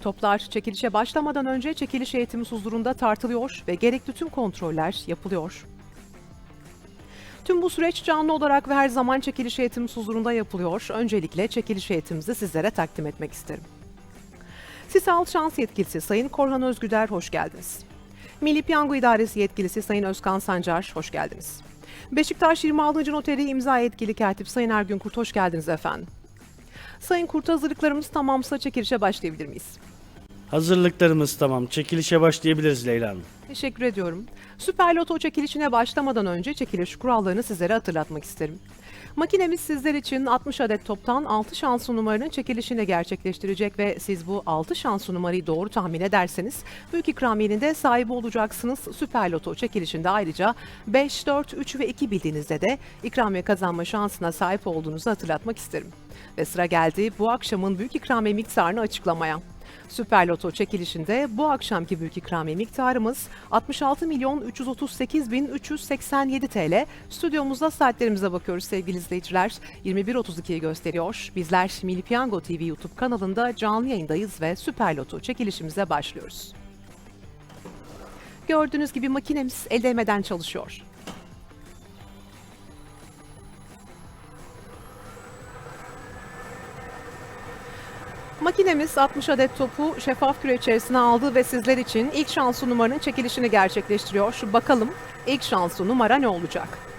Toplar çekilişe başlamadan önce çekiliş eğitimi huzurunda tartılıyor ve gerekli tüm kontroller yapılıyor. Tüm bu süreç canlı olarak ve her zaman çekiliş eğitimi huzurunda yapılıyor. Öncelikle çekiliş eğitimimizi sizlere takdim etmek isterim. Sisal Şans Yetkilisi Sayın Korhan Özgüder hoş geldiniz. Milli Piyango İdaresi Yetkilisi Sayın Özkan Sancar hoş geldiniz. Beşiktaş 26. Noteri imza yetkili katip Sayın Ergün Kurt hoş geldiniz efendim. Sayın Kurt hazırlıklarımız tamamsa çekilişe başlayabilir miyiz? Hazırlıklarımız tamam. Çekilişe başlayabiliriz Leyla Hanım. Teşekkür ediyorum. Süper Loto çekilişine başlamadan önce çekiliş kurallarını sizlere hatırlatmak isterim. Makinemiz sizler için 60 adet toptan 6 şanslı numaranın çekilişini gerçekleştirecek ve siz bu 6 şanslı numarayı doğru tahmin ederseniz büyük ikramiyenin de sahibi olacaksınız. Süper Loto çekilişinde ayrıca 5, 4, 3 ve 2 bildiğinizde de ikramiye kazanma şansına sahip olduğunuzu hatırlatmak isterim. Ve sıra geldi bu akşamın büyük ikramiye miktarını açıklamaya. Süper Loto çekilişinde bu akşamki büyük ikramiye miktarımız 66 milyon 338 bin 387 TL. Stüdyomuzda saatlerimize bakıyoruz sevgili izleyiciler. 21.32'yi gösteriyor. Bizler Milli Piyango TV YouTube kanalında canlı yayındayız ve Süper Loto çekilişimize başlıyoruz. Gördüğünüz gibi makinemiz el değmeden çalışıyor. Makinemiz 60 adet topu şeffaf küre içerisine aldı ve sizler için ilk şanslı numaranın çekilişini gerçekleştiriyor. Şu bakalım ilk şanslı numara ne olacak?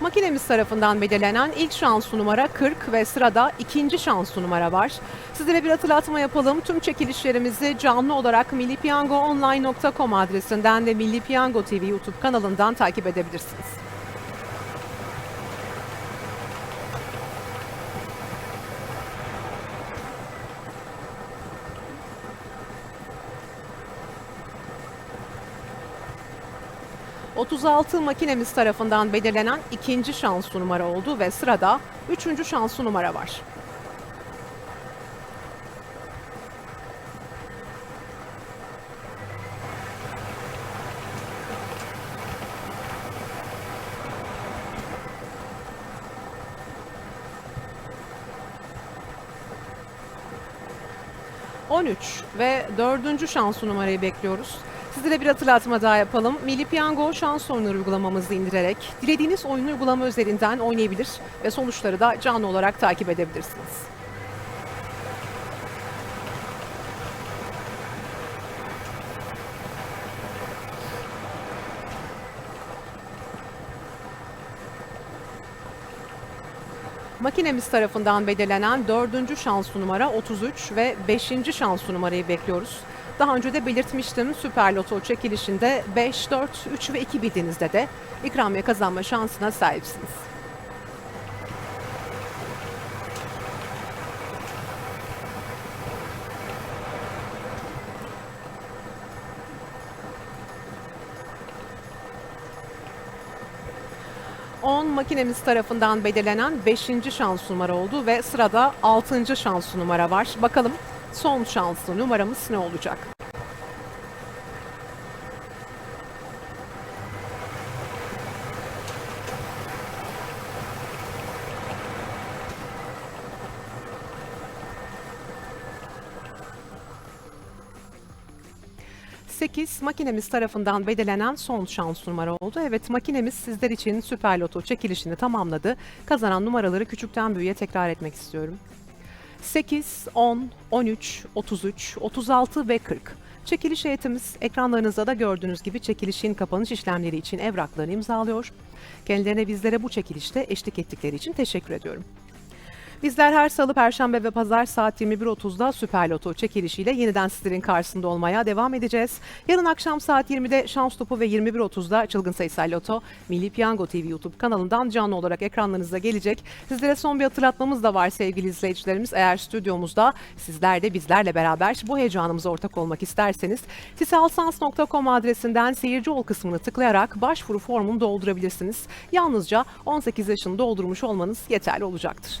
Makinemiz tarafından belirlenen ilk şanslı numara 40 ve sırada ikinci şanslı numara var. Sizlere bir hatırlatma yapalım. Tüm çekilişlerimizi canlı olarak millipiyangoonline.com adresinden ve Milli Piyango TV YouTube kanalından takip edebilirsiniz. ...36 makinemiz tarafından belirlenen ikinci şanslı numara oldu ve sırada üçüncü şanslı numara var. ...13 ve dördüncü şanslı numarayı bekliyoruz. Sizlere bir hatırlatma daha yapalım. Milli Piyango şans oyunları uygulamamızı indirerek dilediğiniz oyun uygulama üzerinden oynayabilir ve sonuçları da canlı olarak takip edebilirsiniz. Makinemiz tarafından belirlenen dördüncü şanslı numara 33 ve beşinci şanslı numarayı bekliyoruz. Daha önce de belirtmiştim Süper Loto çekilişinde 5, 4, 3 ve 2 bildiğinizde de ikramiye kazanma şansına sahipsiniz. Makinemiz tarafından belirlenen 5. şans numara oldu ve sırada 6. şans numara var. Bakalım son şanslı numaramız ne olacak? Sekiz makinemiz tarafından belirlenen son şans numara oldu. Evet makinemiz sizler için Süper Loto çekilişini tamamladı. Kazanan numaraları küçükten büyüğe tekrar etmek istiyorum. 8, 10, 13, 33, 36 ve 40. Çekiliş heyetimiz ekranlarınızda da gördüğünüz gibi çekilişin kapanış işlemleri için evraklarını imzalıyor. Kendilerine bizlere bu çekilişte eşlik ettikleri için teşekkür ediyorum. Bizler her salı, perşembe ve pazar saat 21.30'da Süper Loto çekilişiyle yeniden sizlerin karşısında olmaya devam edeceğiz. Yarın akşam saat 20'de Şans Topu ve 21.30'da Çılgın Sayısal Loto Milli Piyango TV YouTube kanalından canlı olarak ekranlarınıza gelecek. Sizlere son bir hatırlatmamız da var sevgili izleyicilerimiz. Eğer stüdyomuzda sizler de bizlerle beraber bu heyecanımıza ortak olmak isterseniz sisalsans.com adresinden seyirci ol kısmını tıklayarak başvuru formunu doldurabilirsiniz. Yalnızca 18 yaşını doldurmuş olmanız yeterli olacaktır.